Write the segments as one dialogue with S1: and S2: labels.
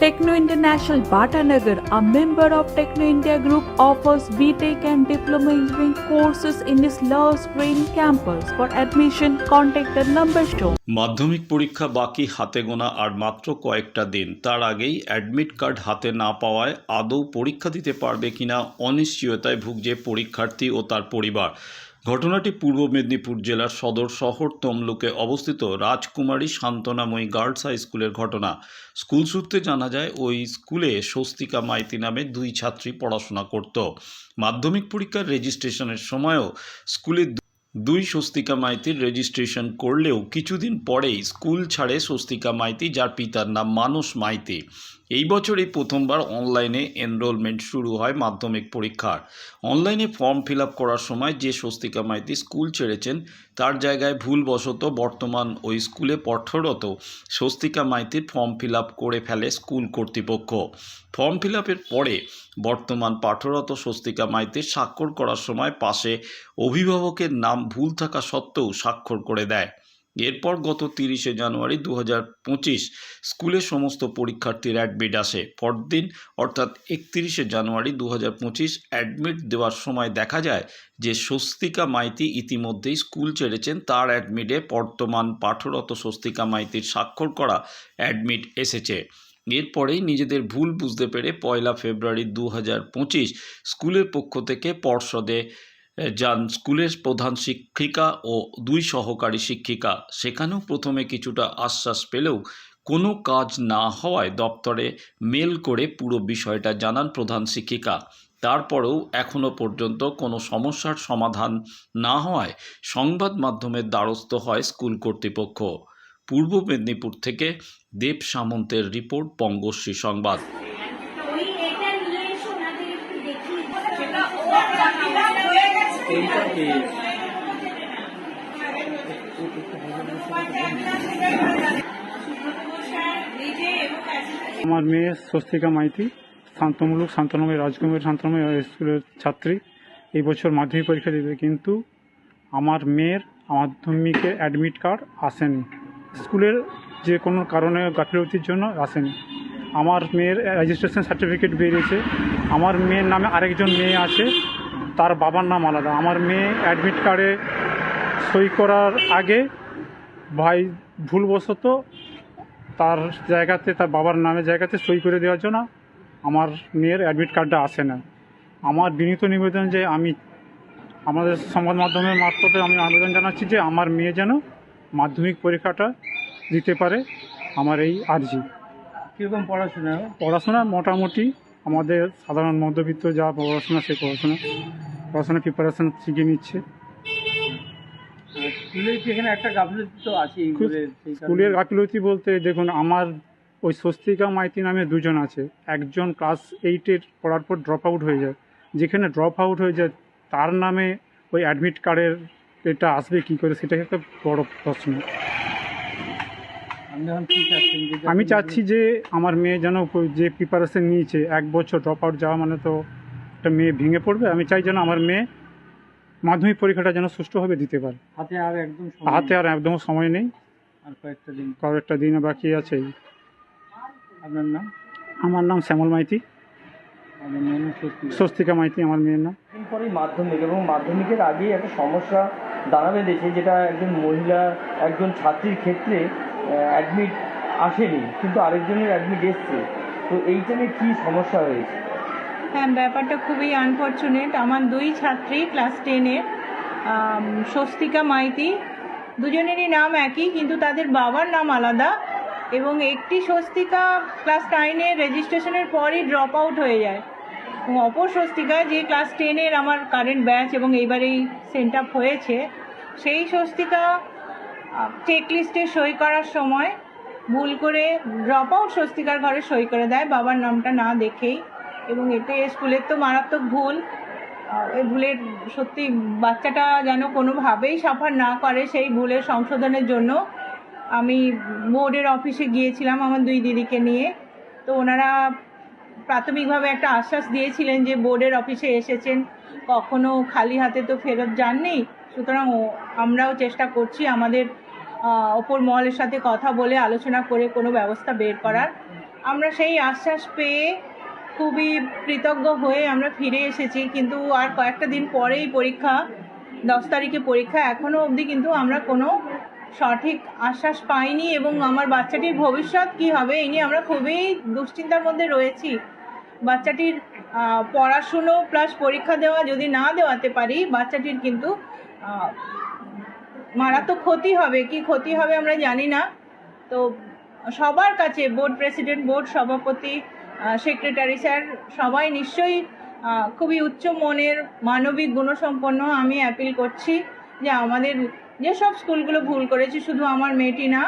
S1: Techno International Bhatanagar, a member of Techno India Group, offers BTEC and Diploma Engineering courses in its Love Green campus. For admission, contact the number shown.
S2: মাধ্যমিক পরীক্ষা বাকি হাতে গোনা আর মাত্র কয়েকটা দিন তার আগেই অ্যাডমিট কার্ড হাতে না পাওয়ায় আদৌ পরীক্ষা দিতে পারবে কিনা অনিশ্চয়তায় ভুগছে পরীক্ষার্থী ও তার পরিবার ঘটনাটি পূর্ব মেদিনীপুর জেলার সদর শহর তমলুকে অবস্থিত রাজকুমারী শান্তনাময়ী গার্লস হাই স্কুলের ঘটনা। স্কুল সূত্রে জানা যায়, ওই স্কুলে স্বস্তিকা মাইতি নামে দুই ছাত্রী পড়াশোনা করত। মাধ্যমিক পরীক্ষার রেজিস্ট্রেশনের সময়ও স্কুলে দুই স্বস্তিকা মাইতির রেজিস্ট্রেশন করলেও কিছুদিন পরেই স্কুল ছাড়ে স্বস্তিকা মাইতি, যার পিতার নাম মানস মাইতি। এই বছরই প্রথমবার অনলাইনে এনরোলমেন্ট শুরু হয় মাধ্যমিক পরীক্ষার। অনলাইনে ফর্ম ফিল করার সময় যে স্বস্তিকা মাইতি স্কুল ছেড়েছেন, তার জায়গায় ভুলবশত বর্তমান ওই স্কুলে পাঠরত স্বস্তিকা মাইতির ফর্ম ফিল করে ফেলে স্কুল কর্তৃপক্ষ। ফর্ম ফিল পরে বর্তমান পাঠরত স্বস্তিকা মাইতির স্বাক্ষর করার সময় পাশে অভিভাবকের নাম ভুল থাকা সত্ত্বেও স্বাক্ষর করে দেয়। এরপর গত তিরিশে জানুয়ারি দু স্কুলের সমস্ত পরীক্ষার্থীর অ্যাডমিট আসে। পরদিন, অর্থাৎ একত্রিশে জানুয়ারি দু হাজার পঁচিশ অ্যাডমিট দেওয়ার সময় দেখা যায় যে স্বস্তিকা মাইতি ইতিমধ্যেই স্কুল ছেড়েছেন তার অ্যাডমিটে। বর্তমান পাঠরত স্বস্তিকা মাইতির স্বাক্ষর করা অ্যাডমিট এসেছে। এরপরেই নিজেদের ভুল বুঝতে পেরে পয়লা ফেব্রুয়ারি দু হাজার পঁচিশ স্কুলের পক্ষ থেকে পর্ষদে যান স্কুলের প্রধান শিক্ষিকা ও দুই সহকারী শিক্ষিকা। সেখানেও প্রথমে কিছুটা আশ্বাস পেলেও কোনো কাজ না হওয়ায় দপ্তরে মেল করে পুরো বিষয়টা জানান প্রধান শিক্ষিকা। তারপরেও এখনও পর্যন্ত কোনো সমস্যার সমাধান না হওয়ায় সংবাদ মাধ্যমের দ্বারস্থ হয় স্কুল কর্তৃপক্ষ। পূর্ব মেদিনীপুর থেকে দেব সামন্তের রিপোর্ট, বঙ্গশ্রী সংবাদ
S3: ওই এটা নিয়ে এসো ওনাদের একটু দেখিয়ে
S4: সেটা ওর রাখিলাম হয়ে গেছে
S5: এইটা কি
S4: নিজে এবং
S5: আমার মেয়ে স্বস্তিকা মাইতি, শান্তমূলক শান্তনময় রাজকুমারী শান্তনময় স্কুলের ছাত্রী। এই বছর মাধ্যমিক পরীক্ষা দিবে, কিন্তু আমার মেয়ের মাধ্যমিকের অ্যাডমিট কার্ড আসেনি। স্কুলের যে কোনো কারণে গাফিলতির জন্য আসেনি। আমার মেয়ের রেজিস্ট্রেশন সার্টিফিকেট বেরিয়েছে। আমার মেয়ের নামে আরেকজন মেয়ে আছে তার বাবার নাম আলাদা। আমার মেয়ে অ্যাডমিট কার্ডে সই করার আগে ভাই ভুলবশত তার জায়গাতে তার বাবার নামের জায়গাতে সই করে দেওয়ার জন্য আমার মেয়ের অ্যাডমিট কার্ডটা আসে না। আমার বিনীত নিবেদন যে আমি আমাদের সংবাদ মাধ্যমের মারফতে আমি আবেদন জানাচ্ছি যে আমার মেয়ে যেন মাধ্যমিক পরীক্ষাটা দিতে পারে আমার এই আর্জি।
S6: কীরকম পড়াশোনা?
S5: পড়াশোনা মোটামুটি আমাদের সাধারণ মধ্যবিত্ত যা পড়াশোনা সেই পড়াশোনা। পড়াশোনা প্রিপারেশন শিখে নিচ্ছে।
S6: স্কুলে কি এখানে একটা গাফিলতি তো আছে স্কুলের
S5: গাফিলতি বলতে দেখুন আমার ওই স্বস্তিকা মাইতি নামে দুজন আছে। একজন ক্লাস এইটের পড়ার পর ড্রপ আউট হয়ে যায়। যেখানে ড্রপ আউট হয়ে যায় তার নামে ওই অ্যাডমিট কার্ডের এটা আসবে কী করে সেটা একটা বড় প্রশ্ন। আমি চাচ্ছি? যে আমার মেয়ে যেন যে প্রিপারেশন নিয়েছে এক বছর ড্রপ আউট যাওয়া মানে তো একটা মেয়ে ভেঙে পড়বে আমি চাই যেন আমার মেয়ে মাধ্যমিক পরীক্ষাটা যেন সুষ্ঠুভাবে দিতে পারে।
S6: হাতে আর একদম সময়
S5: হাতে আর একদম সময় নেই।
S6: আর কয়েকটা দিন।
S5: কয়েকটা দিন বাকি আছে।
S6: আপনার নাম?
S5: আমার নাম শ্যামল মাইতি। স্বস্তিকা। মাইতি আমার মেয়ের নাম।
S7: পরেই মাধ্যমিক এবং মাধ্যমিকের আগেই একটা সমস্যা দাঁড়া বেঁধেছে যেটা একজন মহিলা একজন ছাত্রীর ক্ষেত্রে অ্যাডমিট আসেনি কিন্তু আরেকজনের অ্যাডমিট এসছে। তো এইটা নিয়ে কী সমস্যা হয়েছে?
S4: হ্যাঁ ব্যাপারটা খুবই আনফর্চুনেট আমার দুই ছাত্রী ক্লাস টেনের স্বস্তিকা মাইতি। দুজনেরই নাম একই, কিন্তু তাদের বাবার নাম আলাদা এবং একটি স্বস্তিকা ক্লাস নাইনের রেজিস্ট্রেশনের পরই ড্রপ আউট হয়ে যায়। এবং অপর স্বস্তিকা যে ক্লাস টেনের আমার কারেন্ট ব্যাচ এবং এইবারেই সেন্ট আপ হয়েছে, সেই স্বস্তিকা চেক লিস্টে সই করার সময় ভুল করে ড্রপ আউট স্বস্তিকার ঘরে সই করে দেয়। বাবার নামটা না দেখেই এবং এতে স্কুলের তো মারাত্মক ভুল। এই ভুলের সত্যি বাচ্চাটা যেন কোনোভাবেই সাফার না করে সেই ভুলের সংশোধনের জন্য। আমি বোর্ডের অফিসে গিয়েছিলাম আমার দুই দিদিকে নিয়ে। তো ওনারা প্রাথমিকভাবে একটা আশ্বাস দিয়েছিলেন যে বোর্ডের অফিসে এসেছেন। কখনো খালি হাতে তো ফেরত যাননি। সুতরাং আমরাও চেষ্টা করছি আমাদের ওপর মহলের সাথে কথা বলে আলোচনা করে কোনো ব্যবস্থা বের করার। আমরা সেই আশ্বাস পেয়ে খুবই কৃতজ্ঞ হয়ে আমরা ফিরে এসেছি, কিন্তু আর কয়েকটা দিন পরেই পরীক্ষা, দশ তারিখে পরীক্ষা এখনও অবধি কিন্তু আমরা কোনো সঠিক আশ্বাস পাইনি এবং আমার বাচ্চাটির ভবিষ্যৎ কী হবে এই নিয়ে আমরা খুবই দুশ্চিন্তার মধ্যে রয়েছি। বাচ্চাটির পড়াশুনো প্লাস পরীক্ষা দেওয়া যদি না দেওয়াতে পারি, বাচ্চাটির কিন্তু মারাত্মক ক্ষতি হবে, কি ক্ষতি হবে আমরা জানি না। তো সবার কাছে বোর্ড প্রেসিডেন্ট, বোর্ড সভাপতি সেক্রেটারি স্যার, সবাই নিশ্চয়ই খুবই উচ্চ মনের মানবিক গুণসম্পন্ন আমি অ্যাপিল করছি যে আমাদের যেসব স্কুলগুলো ভুল করেছে, শুধু আমার মেয়েটি না,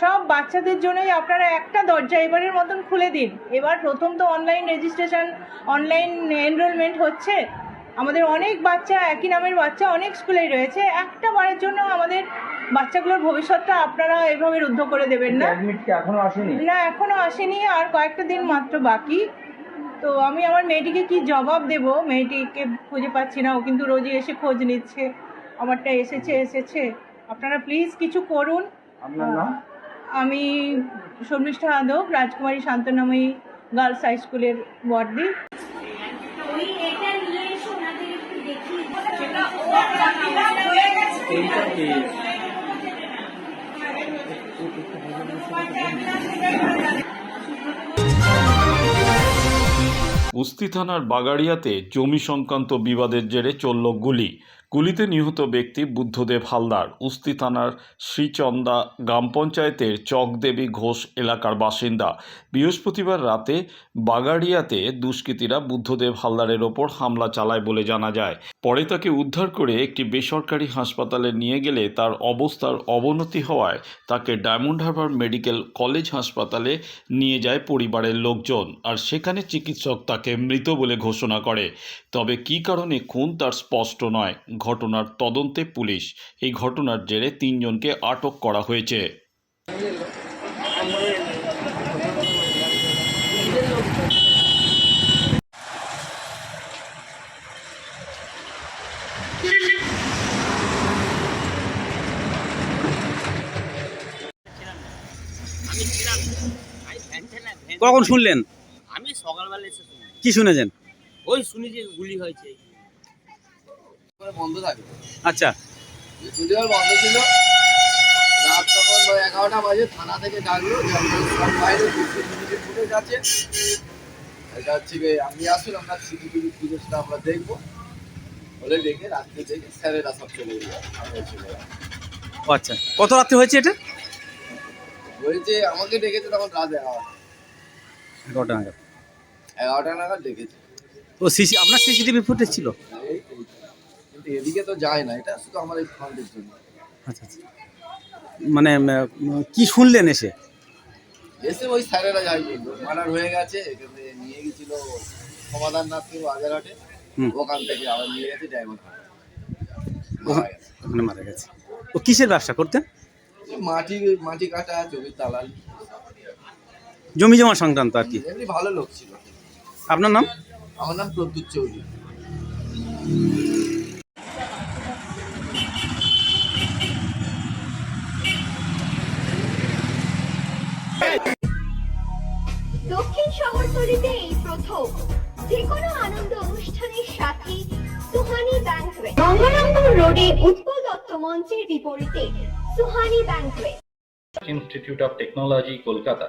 S4: সব বাচ্চাদের জন্যই আপনারা একটা দরজা এবারের মতন খুলে দিন। এবার প্রথম তো অনলাইন রেজিস্ট্রেশন অনলাইন এনরোলমেন্ট হচ্ছে। আমাদের অনেক বাচ্চা, একই নামের বাচ্চা অনেক স্কুলেই রয়েছে। একটা বারের জন্য আমাদের বাচ্চাগুলোর ভবিষ্যৎটা আপনারা এভাবে রুদ্ধ করে দেবেন না?
S7: অ্যাডমিট কি এখনও আসেনি?
S4: না এখনও আসেনি আর কয়েকটা দিন মাত্র বাকি। তো আমি আমার মেয়েটিকে কি জবাব দেব? মেয়েটিকে খুঁজে পাচ্ছি না ও কিন্তু রোজই এসে খোঁজ নিচ্ছে। আমারটা এসেছে এসেছে। আপনারা প্লিজ কিছু করুন। আমি শর্মিষ্ঠা আদব রাজকুমারী শান্তনাময়ী গার্লস হাই স্কুলের ওয়ার্ডি।
S3: ওই এটা নিয়ে এসে ওনাদের একটু দেখিয়ে
S7: এইটা কি
S2: উস্তি থানার বাগাড়িয়াতে জমি সংক্রান্ত বিবাদের জেরে চলল গুলি। গুলিতে নিহত ব্যক্তি বুদ্ধদেব হালদার। উস্তি থানার শ্রীচন্দা গ্রাম পঞ্চায়েতের চকদেবী ঘোষ এলাকার বাসিন্দা। বৃহস্পতিবার রাতে বাগাড়িয়াতে দুষ্কৃতীরা বুদ্ধদেব হালদারের ওপর হামলা চালায় বলে জানা যায়। পরে তাকে উদ্ধার করে একটি বেসরকারি হাসপাতালে নিয়ে গেলে তার অবস্থার অবনতি হওয়ায় তাকে ডায়মন্ড হারবার মেডিকেল কলেজ হাসপাতালে নিয়ে যায় পরিবারের লোকজন আর সেখানে চিকিৎসক তাকে মৃত বলে ঘোষণা করে। তবে কী কারণে খুন তার স্পষ্ট নয়। ঘটনার তদন্তে পুলিশ এই ঘটনার জেরে তিনজনকে আটক করা হয়েছে।
S8: কখন শুনলেন?
S9: আমি সকালবেলা এসে শুনি
S8: কি শুনেছেন?
S9: ওই শুনি যে গুলি হয়েছে।
S10: বন্ধ থাকে।
S8: আচ্ছা।
S10: বন্ধ ছিল রাত তখন ওই এগারোটা বাজে থানা থেকে ডাকলো যে বাইরে ফুটেজ আছে এটা হচ্ছে আমি আসুন আমরা সিসিটিভি ফুটেজটা আমরা দেখব। বলে দেখে রাত্রে দেখে স্যারেরা সব চলে গেল।
S8: আচ্ছা। কত রাত্রে হয়েছে এটা?
S10: বলছে আমাকে ডেকেছে তখন রাত এগারোটা
S8: এগারোটা নাগাদ।
S10: এগারোটা নাগাদ ডেকেছে
S8: ও সিসি আপনার সিসিটিভি ফুটেজ ছিল।
S10: কিন্তু এদিকে তো যায় না এটা শুধু আমার এই ফ্রন্টের জন্য।
S8: আচ্ছা আচ্ছা। মানে কি শুনলেন এসে?
S10: এসে ওই স্যারেরা যাই বলল মার্ডার হয়ে গেছে এখানে নিয়ে গেছিল সমাধান নাথ থেকে বাজারহাটে। ওখান থেকে আবার নিয়ে গেছে
S8: ওখানে ওখানে মারা গেছে। ও কিসের ব্যবসা করতেন?
S10: মাটি মাটি কাটা জমির দালাল।
S8: জমি জমা সংক্রান্ত আর কি।
S10: এমনি ভালো লোক ছিল।
S8: আপনার নাম?
S10: আমার নাম প্রদ্যুৎ চৌধুরী।
S11: দক্ষিণ শহরতলিতে এই প্রথম যে কোনো আনন্দ অনুষ্ঠানের সাথে সুহানি ব্যাংকুয়েট গঙ্গারামপুর রোডে উৎপল দত্ত মঞ্চের বিপরীতে Suhani banquet
S12: Institute of Technology, Kolkata,